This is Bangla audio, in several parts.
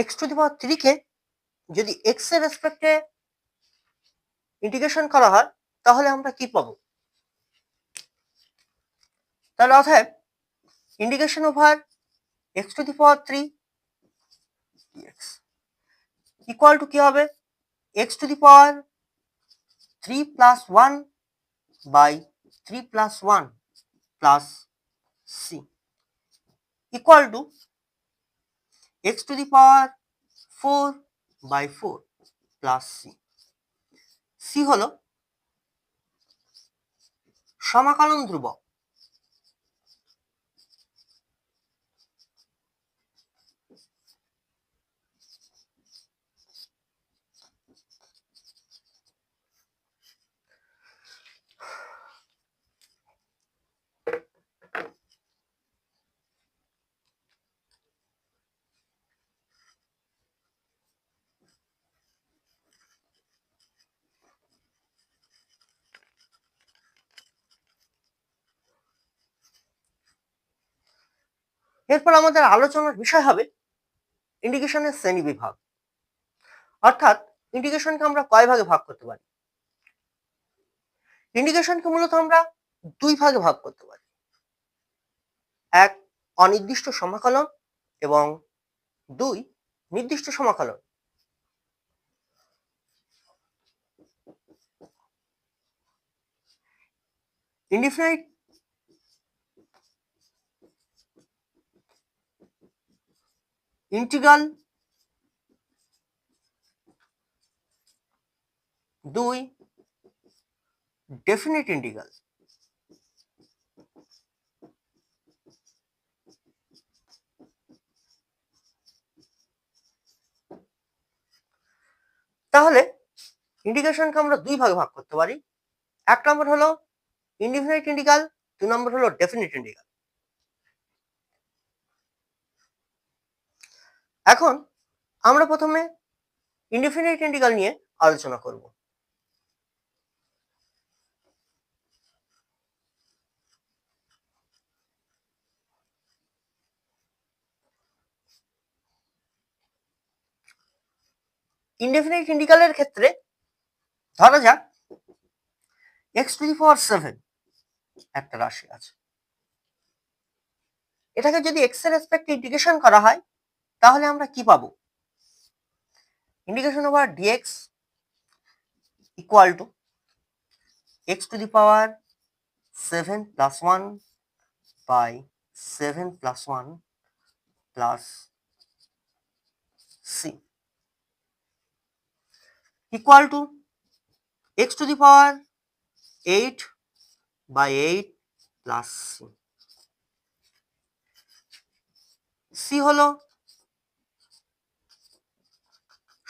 এক্স টু দি পাওয়ার থ্রিকে যদি এক্সের রেসপেক্টে ইন্টিগ্রেশন করা হয়, তাহলে আমরা কি পাবো? তাহলে অতএব integration over x to the power three x equal to কি হবে? X to the power three plus one by three plus one plus C equal to x to the power four by 4 plus C C হলো সমাকলন ধ্রুবক। এরপর আমাদের আলোচনার বিষয় হবে ইন্ডিকেশনের শ্রেণি বিভাগ। অর্থাৎ ইন্ডিকেশনকে আমরা কয় ভাগে ভাগ করতে পারি? ইন্ডিকেশনকে মূলত আমরা দুই ভাগে ভাগ করতে পারি। এক, অনির্দিষ্ট সমাকলন এবং দুই, নির্দিষ্ট সমাকলন। ইনডিফিনাইট ইন্টিগ্রাল দুই ডেফিনিট ইন্টিগ্রাল। তাহলে ইন্টিগ্রেশনকে আমরা দুই ভাগে ভাগ করতে পারি। এক নম্বর হলো ইনডিফিনিট ইন্টিগ্রাল দুই নম্বর হলো ডেফিনিট ইন্টিগ্রাল। এখন আমরা প্রথমে ইনডিফিনিট ইন্টিগ্রাল নিয়ে আলোচনা করব। ইনডেফিনিট ইন্টিগ্রালের ক্ষেত্রে ধরা যাক x to the power seven একটা রাশি আছে। এটাকে যদি এক্সের রেসপেক্টে ইন্টিগ্রেশন করা হয় তাহলে আমরা কি পাবো indication over dx equal to x to the power seven plus one by seven plus one plus C equal to x to the power 8 by 8 plus c. c হলো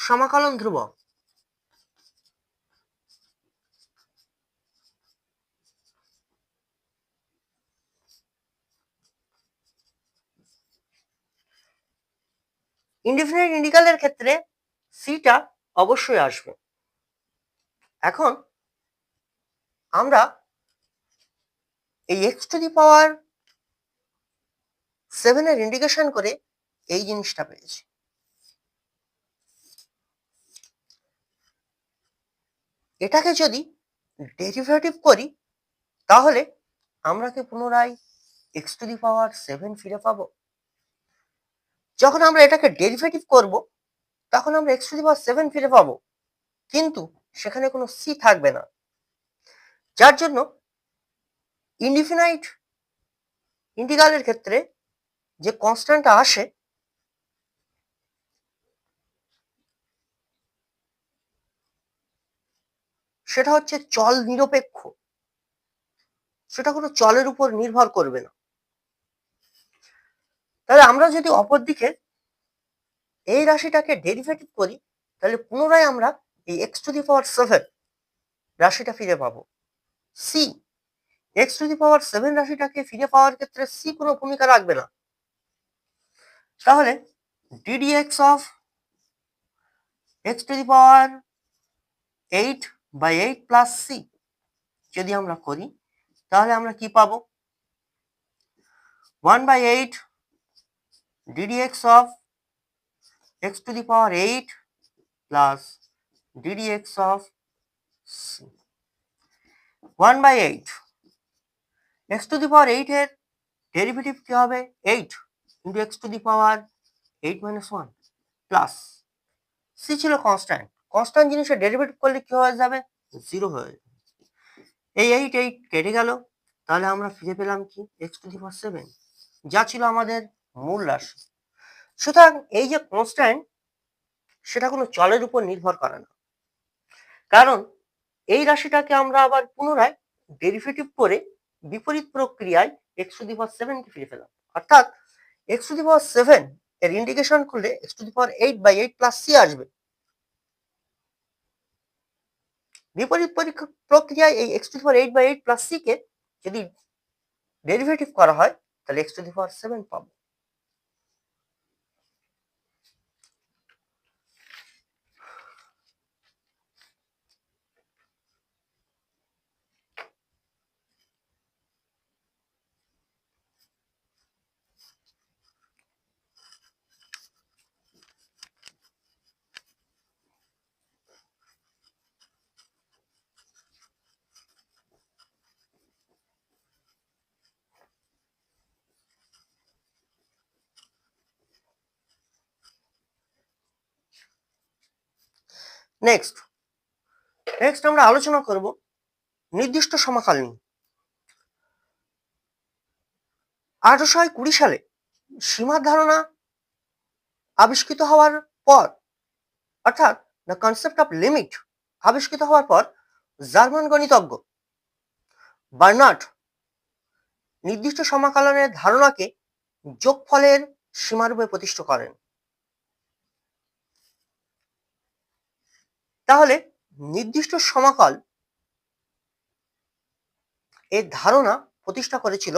সমাকলন ধ্রুবক ইনডিফিনিট ইন্টিগ্রালের ক্ষেত্রে সিটা অবশ্যই আসবে। এখন আমরা এই এক্স টু দি পাওয়ার সেভেনের ইন্ডিকেশন করে এই জিনিসটা পেয়েছি। এটাকে যদি ডেরিভেটিভ করি, তাহলে আমরা কি পুনরায় x to the power seven ফিরে পাবো? যখন আমরা এটাকে ডেরিভেটিভ করব, তখন আমরা x to the power seven ফিরে পাবো। কিন্তু সেখানে কোনো সি থাকবে না। যার জন্য ইনডিফিনাইট ইন্টিগ্রালের ক্ষেত্রে যে কনস্ট্যান্টটা আসে সেটা হচ্ছে চল নিরপেক্ষ। সেটা কোনো চলের উপর নির্ভর করবে না। তাহলে আমরা যদি অপরদিকে এই রাশিটাকে ডেরিভেটিভ করি, তাহলে পুনরায় আমরা এই x to the power seven রাশিটা ফিরে পাবো। C x to the power seven রাশিটাকে ফিরে পাওয়ার ক্ষেত্রে সি কোনো ভূমিকা রাখবে না। তাহলে d d x of x to the power eight by eight plus C যদি আমরা করি, তাহলে আমরা কি পাবো? One by eight d d x of x to the power eight plus d d x of one by eight x to the power এইটের ডেরিভেটিভ কি হবে? Eight into x to the power eight minus one plus C ছিল কনস্ট্যান্ট কনস্ট্যান্ট জিনিসের ডেরিভেটিভ করলে কি হয়ে যাবে? জিরো হয়ে যাবে। এই এইট এইট কেটে গেল। তাহলে আমরা ফিরে পেলাম কি? X to the power seven যা ছিল আমাদের মূল রাশি। সুতরাং এই যে কনস্ট্যান্ট সেটা কোনো চলের উপর নির্ভর করে না। কারণ এই রাশিটাকে আমরা আবার পুনরায় ডেরিভেটিভ করে বিপরীত প্রক্রিয়ায় এক্স টু দি পাওয়ার সেভেনকে ফিরে পেলাম। অর্থাৎ x to the power seven এর ইন্ডিকেশন করলে x to the power eight by eight plus C আসবে। বিপরীত প্রক্রিয়ায় এই x to the power eight by eight plus C কে যদি ডেরিভেটিভ করা হয়, তাহলে x to the power seven পাবো। নেক্সট নেক্সট আমরা আলোচনা করব নির্দিষ্ট সমাকাল নিয়ে আঠারোশো কুড়ি সালে সীমার ধারণা আবিষ্কৃত হওয়ার পর, অর্থাৎ দ্য কনসেপ্ট অফ লিমিট আবিষ্কৃত হওয়ার পর জার্মান গণিতজ্ঞ বার্নার্ড নির্দিষ্ট সমাকলনের ধারণাকে যোগফলের সীমারূপে প্রতিষ্ঠা করেন। তাহলে নির্দিষ্ট সমাকল এর ধারণা প্রতিষ্ঠা করেছিল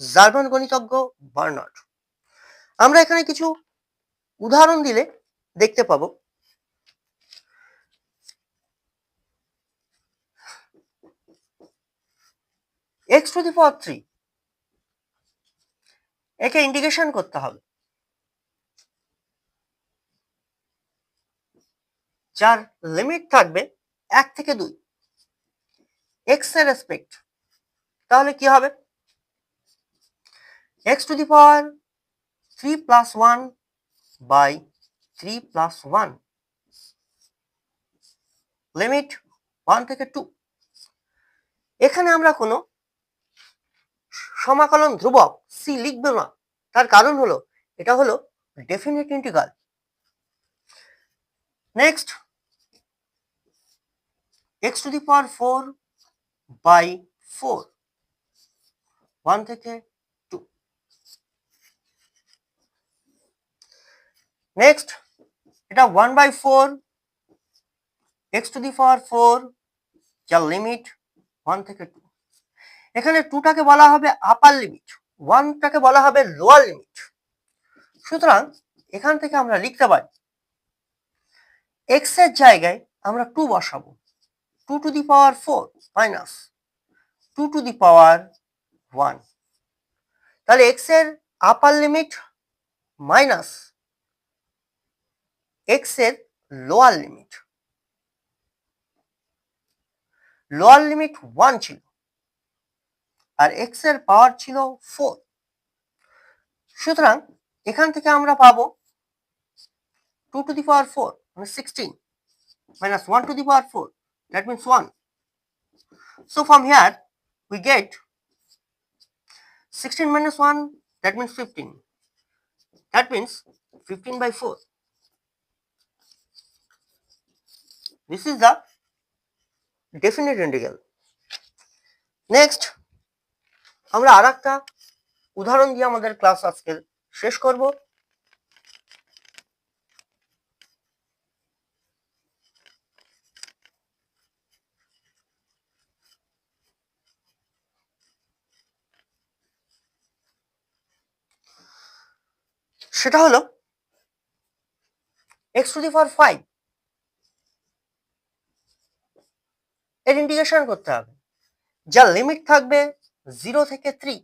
জার্মান গণিতজ্ঞ বার্নার্ড। আমরা এখানে কিছু উদাহরণ দিলে দেখতে পাবো। X to the power three একে ইন্টিগ্রেশন করতে হবে। যার লিমিট থাকবে এক থেকে দুই। এক্সের রেসপেক্ট তাহলে কি হবে? X to the power three plus one by three plus one limit one থেকে টু এখানে আমরা কোনো সমাকলন ধ্রুবক সি লিখব না। তার কারণ হলো, এটা হলো definite integral next x to the power four by four one থেকে টু নেক্সট এটা one by four x to the power four যার লিমিট ওয়ান থেকে টু এখানে টুটাকে বলা হবে আপার লিমিট ওয়ানটাকে বলা হবে লোয়ার লিমিট সুতরাং, এখান থেকে আমরা লিখতে পারি এক্সের জায়গায় আমরা টু বসাবো। Two to the power four minus two to the power one তাহলে এক্সের আপার লিমিট মাইনাস এক্সের lower limit lower limit one ছিল। আর এক্সের পাওয়ার ছিল ফোর সুতরাং এখান থেকে আমরা পাবো two to the power four মানে sixteen minus 1 to the power 4 that means 1 so from here we get 16 minus 1 that means 15 that means 15 by 4 this is the definite integral next আমরা আর একটা উদাহরণ দিয়ে আমাদের ক্লাস আজকে শেষ করব সেটা হলো x to the power five এর ইন্টিগ্রেশন করতে হবে। যার লিমিট থাকবে জিরো থেকে থ্রি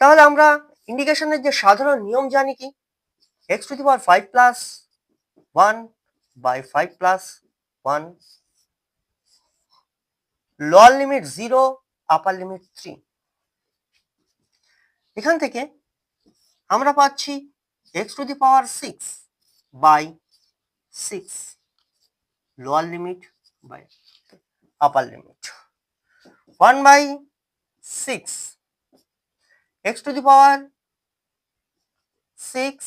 তাহলে আমরা ইন্ডিকেশনের যে সাধারণ নিয়ম জানি কি? X to the power five plus one by five plus one lower limit zero upper limit three এখান থেকে আমরা পাচ্ছি x to the power six by six lower limit by upper limit one by six x to the power six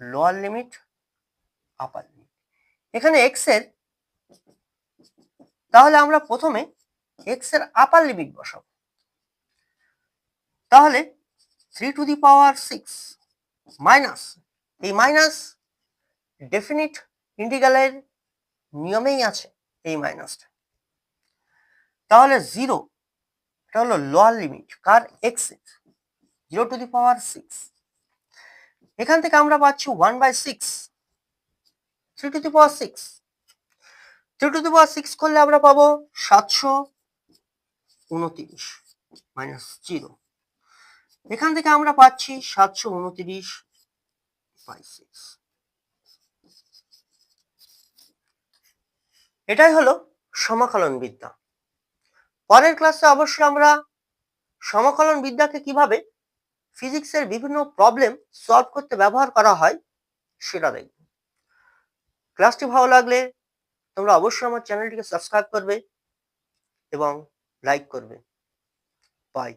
lower limit upper limit এখানে এক্সের, তাহলে আমরা প্রথমে এক্সের আপার লিমিট বসাবো। তাহলে three to the power six minus এই মাইনাস ডেফিনিট ইন্টিগ্রালের নিয়মেই আছে এই মাইনাসটা তাহলে জিরো এটা হলো lower limit car x zero to the power six এখান থেকে আমরা পাচ্ছি one by six three to the power six three to the power six করলে আমরা পাবো সাতশো উনত্রিশ মাইনাস জিরো এখান থেকে আমরা পাচ্ছি সাতশো উনত্রিশ সিক্স এটাই হলো সমাকলন বিদ্যা। পরের ক্লাসে অবশ্যই আমরা সমাকলন বিদ্যাকে কীভাবে ফিজিক্সের বিভিন্ন প্রবলেম সলভ করতে ব্যবহার করা হয় সেটা দেখব। ক্লাসটি ভালো লাগলে তোমরা অবশ্যই আমার চ্যানেলটিকে সাবস্ক্রাইব করবে এবং লাইক করবে। বাই